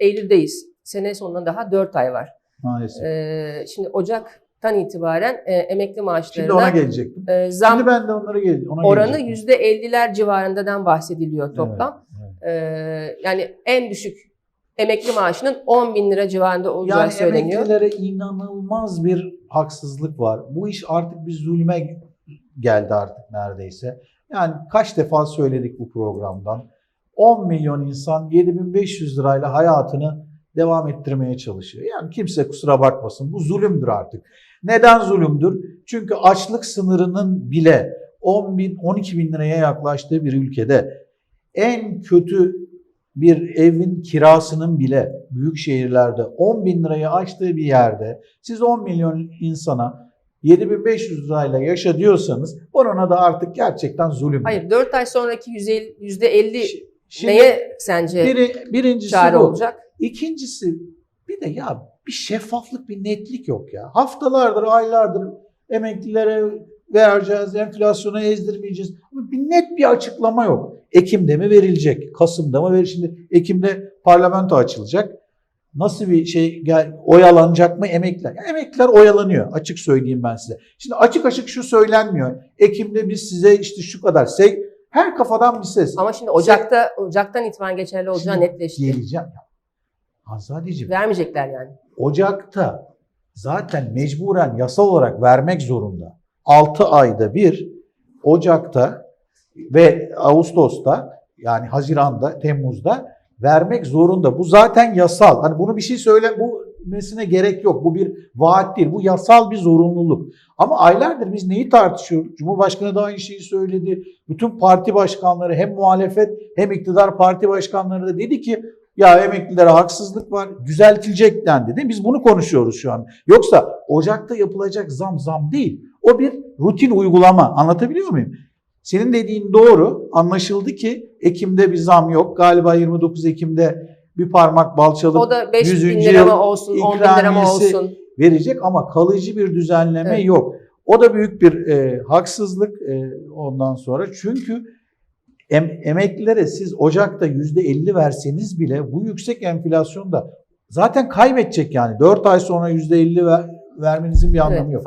Eylül'deyiz. Sene sonuna daha 4 ay var. Maalesef. Ee, şimdi Ocak'tan itibaren e, emekli Şimdi ona maaşlarına gelecektim. e, zam Şimdi ben de onlara gel ona oranı gelecektim. %50'ler civarındadan bahsediliyor toplam. Evet, Ee, yani en düşük emekli maaşının 10 bin lira civarında olacağı Yani söyleniyor. emeklilere inanılmaz bir haksızlık var. Bu iş artık bir zulme geldi artık neredeyse. Yani kaç defa söyledik bu programdan. 10 milyon insan 7500 lirayla hayatını devam ettirmeye çalışıyor. Yani kimse kusura bakmasın bu zulümdür artık. Neden zulümdür? Çünkü açlık sınırının bile 10 bin, 12 bin liraya yaklaştığı bir ülkede en kötü bir evin kirasının bile büyük şehirlerde 10 bin lirayı aştığı bir yerde siz 10 milyon insana 7500 lirayla yaşa diyorsanız oranına da artık gerçekten zulüm. Hayır 4 ay sonraki %50, %50 Şimdi neye sence biri, birincisi çare bu. olacak? İkincisi bir de ya bir şeffaflık, bir netlik yok ya. Haftalardır, aylardır emeklilere vereceğiz, enflasyona ezdirmeyeceğiz. Ama bir net bir açıklama yok. Ekim'de mi verilecek? Kasım'da mı verilecek? Şimdi Ekim'de parlamento açılacak. Nasıl bir şey gel oyalanacak mı emekliler? Ya emekliler oyalanıyor. Açık söyleyeyim ben size. Şimdi açık açık şu söylenmiyor. Ekim'de biz size işte şu kadar şey her kafadan bir ses. Ama şimdi Ocak'ta Ocak'tan itibaren geçerli olacağı netleşti. Geleceğim. Hanzadeciğim Vermeyecekler yani. Ocak'ta zaten mecburen yasal olarak vermek zorunda. 6 ayda bir Ocak'ta ve Ağustos'ta yani Haziran'da, Temmuz'da vermek zorunda. Bu zaten yasal. Hani bunu bir şey söyle bu mesine gerek yok. Bu bir vaat değil. Bu yasal bir zorunluluk. Ama aylardır biz neyi tartışıyoruz? Cumhurbaşkanı da aynı şeyi söyledi. Bütün parti başkanları hem muhalefet hem iktidar parti başkanları da dedi ki ya emeklilere haksızlık var, düzeltilecek dendi. Değil mi? Biz bunu konuşuyoruz şu an. Yoksa Ocak'ta yapılacak zam zam değil. O bir rutin uygulama. Anlatabiliyor muyum? Senin dediğin doğru. Anlaşıldı ki Ekim'de bir zam yok. Galiba 29 Ekim'de bir parmak balçalıp O da 5 bin 100. lira mı olsun, 10 bin lira mı olsun? verecek ama kalıcı bir düzenleme Evet. yok. O da büyük bir e, haksızlık e, ondan sonra. Çünkü em, emeklilere siz Ocak'ta %50 verseniz bile bu yüksek enflasyonda zaten kaybedecek yani. 4 ay sonra %50 ver, vermenizin bir anlamı Evet. yok.